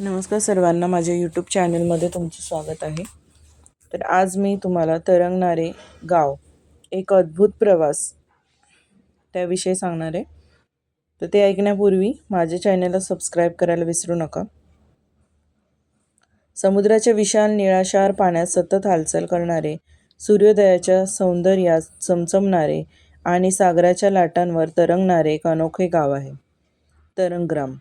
नमस्कार सर्वांना माझ्या यूट्यूब चॅनलमध्ये तुमचं स्वागत आहे. तर आज मी तुम्हाला तरंगणारे गाव एक अद्भुत प्रवास त्याविषयी सांगणार आहे. तर ते ऐकण्यापूर्वी माझ्या चॅनलला सबस्क्राईब करायला विसरू नका. समुद्राच्या विशाल निळाशार पाण्यात सतत हालचाल करणारे सूर्योदयाच्या सौंदर्यात चमचमणारे आणि सागराच्या लाटांवर तरंगणारे एक अनोखे गाव आहे तरंगग्राम.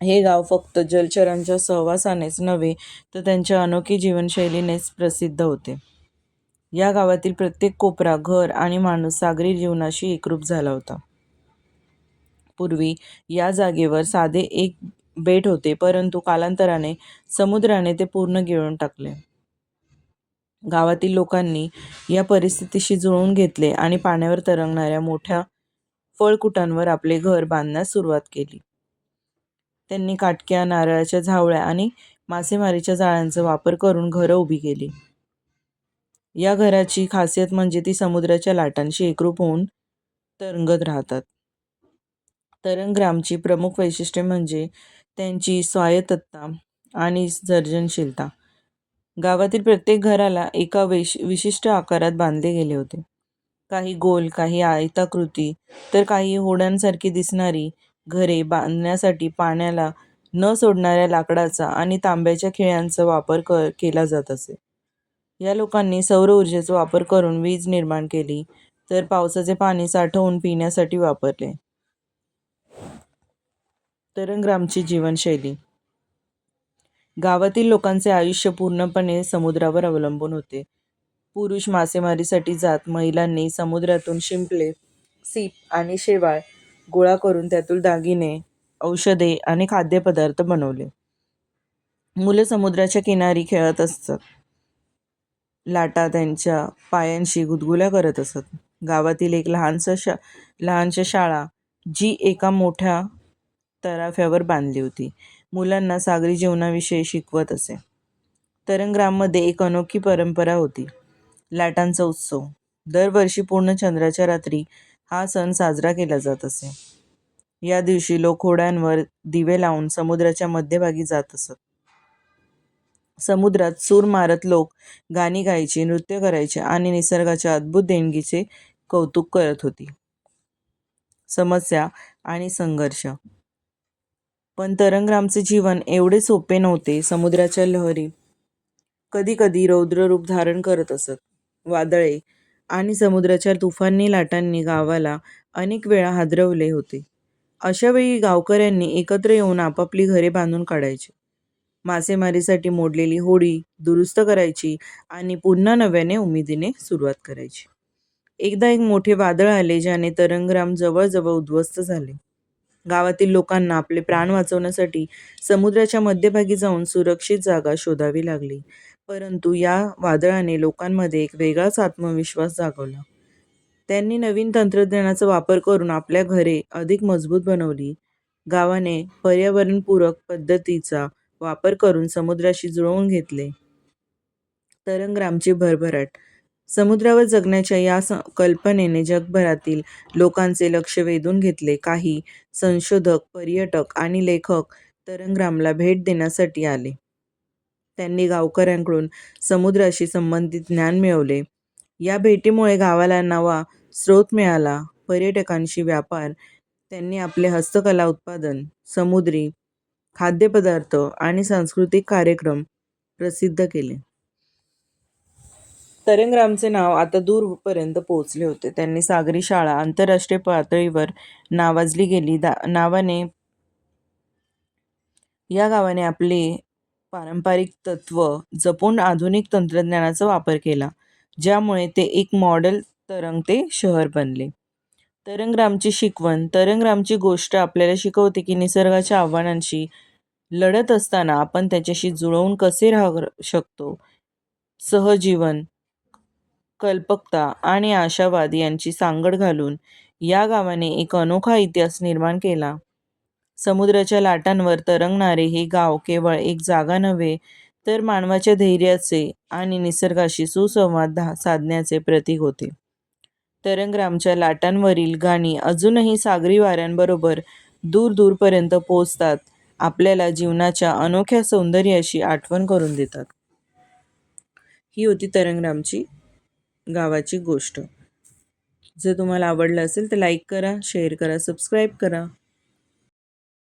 हे गाव फक्त जलचरांच्या सहवासानेच नव्हे तर त्यांच्या अनोखी जीवनशैलीनेच प्रसिद्ध होते. या गावातील प्रत्येक कोपरा घर आणि माणूस सागरी जीवनाशी एकरूप झाला होता. पूर्वी या जागेवर साधे एक बेट होते परंतु कालांतराने समुद्राने ते पूर्ण गिळून टाकले. गावातील लोकांनी या परिस्थितीशी जुळवून घेतले आणि पाण्यावर तरंगणाऱ्या मोठ्या फळकुटांवर आपले घर बांधण्यास सुरुवात केली. त्यांनी काटक्या नारळाच्या झावळ्या आणि मासेमारीच्या जाळ्यांचा वापर करून घरं उभी केली. या घराची खासियत म्हणजे ती समुद्राच्या लाटांशी एकरूप होऊन तरंगत राहतात. तरंगग्रामची प्रमुख वैशिष्ट्ये म्हणजे त्यांची स्वायत्तता आणि सर्जनशीलता. गावातील प्रत्येक घराला एका वैश विशिष्ट आकारात बांधले गेले होते. काही गोल काही आयताकृती तर काही होड्यांसारखी दिसणारी घरे बांधण्यासाठी पाण्याला न सोडणाऱ्या लाकडाचा आणि तांब्याच्या खिळ्यांचा वापर क केला जात असे. या लोकांनी सौर ऊर्जेचा वापर करून वीज निर्माण केली तर पावसाचे पाणी साठवून पिण्यासाठी वापरले. तरंगरामची जीवनशैली. गावातील लोकांचे आयुष्य पूर्णपणे समुद्रावर अवलंबून होते. पुरुष मासेमारीसाठी जात महिलांनी समुद्रातून शिंपले सीप आणि शेवाळ गोळा करून त्यातून दागिने औषधे आणि खाद्यपदार्थ बनवले. मुलं समुद्राच्या किनारी खेळत असतात. लाटा त्यांच्या पायांशी गुदगुल्या करत असत. गावातील एक लहानसं शा लहानशा शाळा जी एका मोठ्या तराफ्यावर बांधली होती. मुलांना सागरी जीवनाविषयी शिकवत असे. तरंगग्राममध्ये एक अनोखी परंपरा होती. लाटांचा उत्सव. दरवर्षी पूर्ण चंद्राच्या रात्री हा सण साजरा केला जात असे. या दिवशी लोक होड्यांवर दिवे लावून समुद्राच्या मध्यभागी जात असत. समुद्रात सूर मारत लोक गाणी गायची नृत्य करायचे आणि निसर्गाच्या अद्भुत देणगीचे कौतुक करत होती. समस्या आणि संघर्ष. पण तरंगरामचे जीवन एवढे सोपे नव्हते समुद्राच्या लहरी. कधी कधी रौद्र रूप धारण करत असत. वादळे आणि समुद्राच्या तुफानी लाटांनी गावाला अनेक वेळा हादरवले होते. अशावेळी गावकऱ्यांनी एकत्र येऊन आपापली घरे बांधून काढायची. मासेमारीसाठी मोडलेली होडी दुरुस्त करायची आणि पुन्हा नव्याने उमेदीने सुरुवात करायची. एकदा एक मोठे वादळ आले ज्याने तरंगराम जवळजवळ उद्ध्वस्त झाले. गावातील लोकांना आपले प्राण वाचवण्यासाठी समुद्राच्या मध्यभागी जाऊन सुरक्षित जागा शोधावी लागली. परंतु या वादळाने लोकांमध्ये एक वेगळाच आत्मविश्वास जागवला. त्यांनी नवीन तंत्रज्ञानाचा वापर करून आपल्या घरे अधिक मजबूत बनवली. गावाने पर्यावरणपूरक पद्धतीचा वापर करून समुद्राशी जुळवून घेतले. तरंगरामची भरभराट. समुद्रावर जगण्याच्या या कल्पनेने जगभरातील लोकांचे लक्ष वेधून घेतले. काही संशोधक पर्यटक आणि लेखक तरंगरामला भेट देण्यासाठी आले. त्यांनी गावकऱ्यांकडून समुद्राशी संबंधित ज्ञान मिळवले. या भेटीमुळे गावाला नवा स्रोत मिळाला. पर्यटकांशी व्यापार त्यांनी आपले हस्तकला उत्पादन समुद्री खाद्यपदार्थ आणि सांस्कृतिक कार्यक्रम प्रसिद्ध केले. तरंगरामचे नाव आता दूरपर्यंत पोहोचले होते. त्यांनी सागरी शाळा आंतरराष्ट्रीय पातळीवर नावाजली गेली. दा नावाने या गावाने आपले पारंपरिक तत्व जपून आधुनिक तंत्रज्ञानाचा वापर केला ज्यामुळे ते एक मॉडेल तरंगते शहर बनले. तरंगरामची शिकवण तरंगरामची गोष्ट आपल्याला शिकवते की निसर्गाच्या आव्हानांशी लढत असताना आपण त्याच्याशी जुळवून कसे राहू शकतो? सहजीवन कल्पकता आणि आशावाद यांची सांगड घालून या गावाने एक अनोखा इतिहास निर्माण केला. समुद्राच्या लाटांवर तरंगणारे हे गाव केवळ एक जागा नव्हे तर मानवाच्या धैर्याचे आणि निसर्गाशी सुसंवाद साधण्याचे प्रतीक होते. तरंगरामच्या लाटांवरील गाणी अजूनही सागरी वाऱ्यांबरोबर दूर दूरपर्यंत पोचतात आपल्याला जीवनाच्या अनोख्या सौंदर्याची आठवण करून देतात. ही होती तरंगरामची गावाची गोष्ट. जर तुम्हाला आवडलं असेल तर लाईक करा शेअर करा सबस्क्राईब करा.